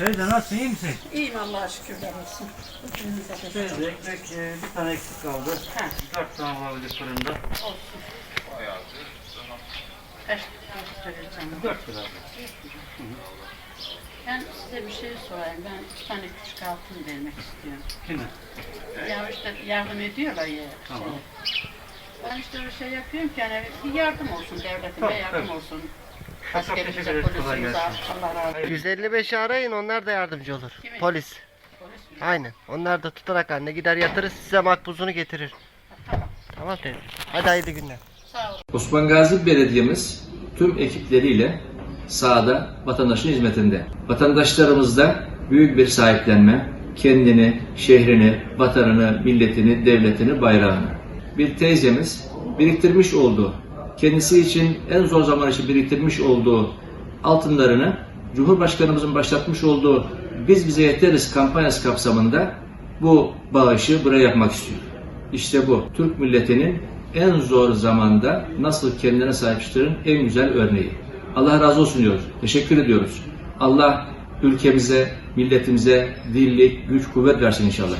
Teyze nasılsın iyi misin? İyiyim Allah'a şükürler olsun. Teyze ekmek e, bir tane eksik kaldı. Ha. Dört tane olabilir fırında. olsun. Kaç vereceğim? Dört lira. Ben size bir şey sorayım. Ben iki tane küçük altın vermek istiyorum. Kime? Ya işte yardım ediyorlar ya. Tamam. Şey. Ben işte bir şey yapıyorum ki hani bir yardım olsun devletime Tabii, yardım tabii. olsun. Askerimize, ederiz. Kolay polisimize gelsin. Allah razı olsun. 155'i arayın onlar da yardımcı olur. Kimi? Polis. Polis mi? Aynen. Onlar da tutarak anne gider yatırır size makbuzunu getirir. Tamam. Tamam teyze. Hadi hayırlı günler. Sağ olun. Osman Gazi Belediye'miz tüm ekipleriyle sahada vatandaşın hizmetinde. Vatandaşlarımızda büyük bir sahiplenme, kendini, şehrini, vatanını, milletini, devletini, bayrağını. Bir teyzemiz biriktirmiş olduğu, kendisi için en zor zaman için biriktirmiş olduğu altınlarını Cumhurbaşkanımızın başlatmış olduğu Biz Bize Yeteriz kampanyası kapsamında bu bağışı buraya yapmak istiyor. İşte bu Türk milletinin en zor zamanda nasıl kendine sahip çıktığının en güzel örneği. Allah razı olsun diyoruz. Teşekkür ediyoruz. Allah ülkemize, milletimize dirlik, güç, kuvvet versin inşallah.